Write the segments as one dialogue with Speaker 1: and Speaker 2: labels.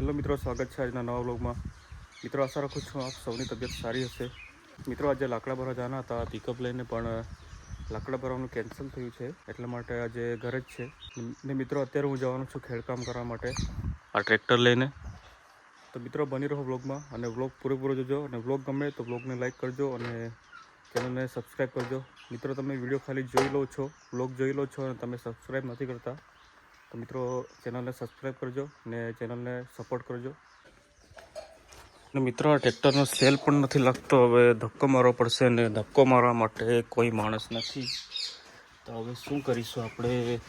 Speaker 1: Hello મિત્રો, સ્વાગત છે આજના નવા બ્લોગમાં મિત્રો, આશા રાખું છું આપ સૌની તબિયત સારી હશે. મિત્રો, આજે લાકડા ભરવા જવાના હતા પિકઅપ લઈને, પણ લાકડા ભરવાનું કેન્સલ થયું છે. એટલા માટે આજે ઘરે જ છે. ને મિત્રો, અત્યારે હું જવાનું છું ખેડકામ કરવા માટે, આ ટ્રેક્ટર લઈને. તો મિત્રો, બની રહો વ્લોગમાં, અને વ્લોગ પૂરેપૂરો જોજો. અને વ્લોગ ગમે તો વ્લોગને લાઈક કરજો, અને ચેનલને સબસ્ક્રાઈબ કરજો. મિત્રો, તમે વીડિયો ખાલી જોઈ લો છો વ્લોગ જોઈ લો છો, અને તમે સબસ્ક્રાઈબ નથી કરતા તો મિત્રો ચેનલને સબસ્ક્રાઈબ કરજો ને ચેનલને સપોર્ટ કરજો. ને મિત્રો, ટ્રેક્ટરનો સેલ પણ નથી લાગતો. હવે ધક્કો મારવો પડશે ને ધક્કો મારવા માટે કોઈ માણસ નથી. તો હવે શું કરીશું આપણે?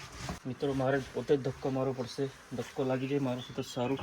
Speaker 1: મિત્રો, મારે પોતે જ ધક્કો મારવો પડશે. ધક્કો લાગી જાય મારું તો સારું.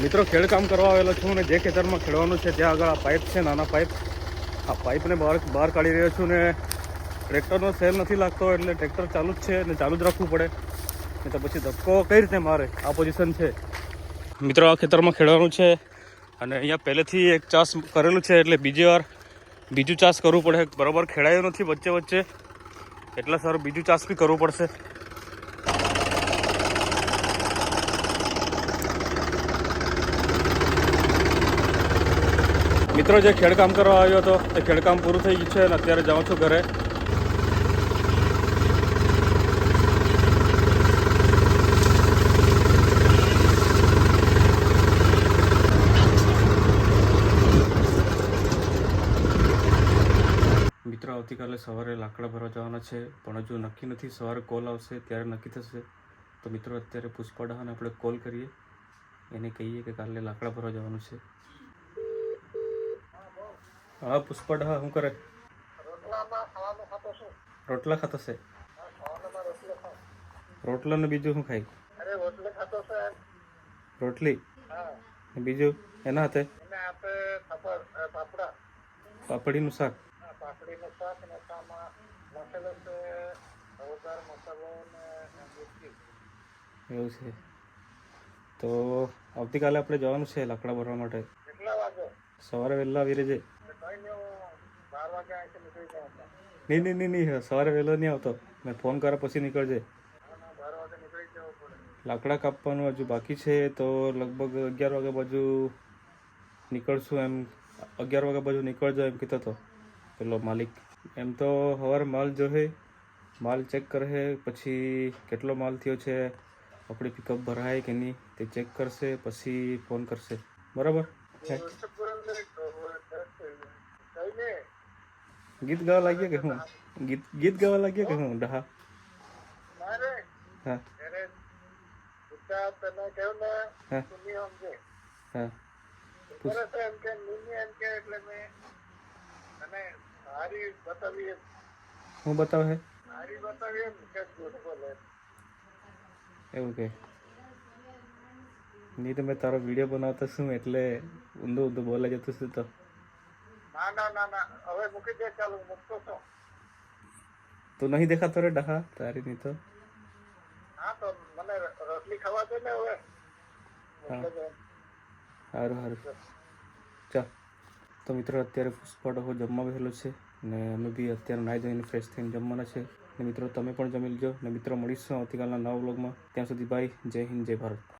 Speaker 1: મિત્રો, ખેડકામ કરવા આવેલો છું ને જે ખેતરમાં ખેડવાનું છે, ત્યાં આગળ આ પાઇપ છે, નાના પાઇપ. આ પાઇપને બહાર બહાર કાઢી રહ્યો છું ને ટ્રેક્ટરનો સેલ નથી લાગતો, એટલે ટ્રેક્ટર ચાલુ જ છે ને ચાલુ જ રાખવું પડે. ને તો પછી ધક્કો કઈ રીતે મારે? આ પોઝિશન છે. મિત્રો, આ ખેતરમાં ખેડવાનું છે અને અહીંયા પહેલેથી એક ચાસ કરેલું છે, એટલે બીજી વાર બીજું ચાસ કરવું પડે. બરાબર, ખેડાયું નથી વચ્ચે વચ્ચે એટલા સારું બીજું ચાસ બી કરવું પડશે. મિત્રો, જે ખેડકામ કરવા આવ્યો હતો, એ ખેડકામ પૂરું થઈ ગયું છે અને અત્યારે જાઉં છું ઘરે. મિત્રો, આવતીકાલે સવારે લાકડા ભરવા જવાના છે, પણ હજુ નક્કી નથી, સવારે કોલ આવશે, ત્યારે નક્કી થશે. તો મિત્રો, અત્યારે પુષ્પાડાને આપણે કોલ કરીએ. એને કહીએ કે કાલે લાકડા ભરવા જવાનું છે. હા પુષ્પાડા શું કરે? રોટલા ખાતો છે. રોટલા ને બીજું શું ખાય? રોટલી? ને બીજું એના હાથે? પાપડીનું શાક. એવું છે. તો આવતીકાલે આપણે જવાનું છે લાકડા ભરવા માટે. સવારે વહેલા આવી રહેજે. નહીં નહીં નહીં નહીં, સવારે વહેલો નહીં આવતો. મેં ફોન કર્યા પછી નીકળજે. લાકડા કાપવાનું હજુ બાકી છે, તો લગભગ અગિયાર વાગ્યા બાજુ નીકળશું એમ. અગિયાર વાગ્યા બાજુ નીકળજો એમ કહેતો હતો. પેલો માલિક. એમ તો હવાર માલ જોહે, માલ ચેક કરે પછી કેટલો માલ થયો છે, આપણી પિકઅપ ભરાય કે નહીં તે ચેક કરશે, પછી ફોન કરશે. બરાબર હે? ગીત ગાવા લાગ્યા કે હું ગીત ગીત ગાવા લાગ્યા કે હું ડહા હા હા હા હું બતાવે હે એવું કે નહીં તો મેં તારો વીડિયો બનાવતો છું એટલે ઊંધું ઊંધું બોલાઈ જતું છું તો.
Speaker 2: ના ના ના ના. હવે મૂકી દે ચાલુ મૂકતો તો.
Speaker 1: તું નહીં દેખાતો રે ડહા તારી નહીં તો.
Speaker 2: હા તો મને રોટલી ખાવા દે ને હવે.
Speaker 1: સારું સારું ચાલ તો મિત્રો અત્યારે પુષ્પાડો જમવા બેસેલો છે ને અમે બી અત્યારે નાહી ધોઈને ફ્રેશ થઈને જમવાના છે. ને મિત્રો તમે પણ જમી લેજો. ને મિત્રો મળીશું આવતીકાલના નવા વ્લોગમાં ત્યાં સુધી બાય જય હિન્દ જય ભારત.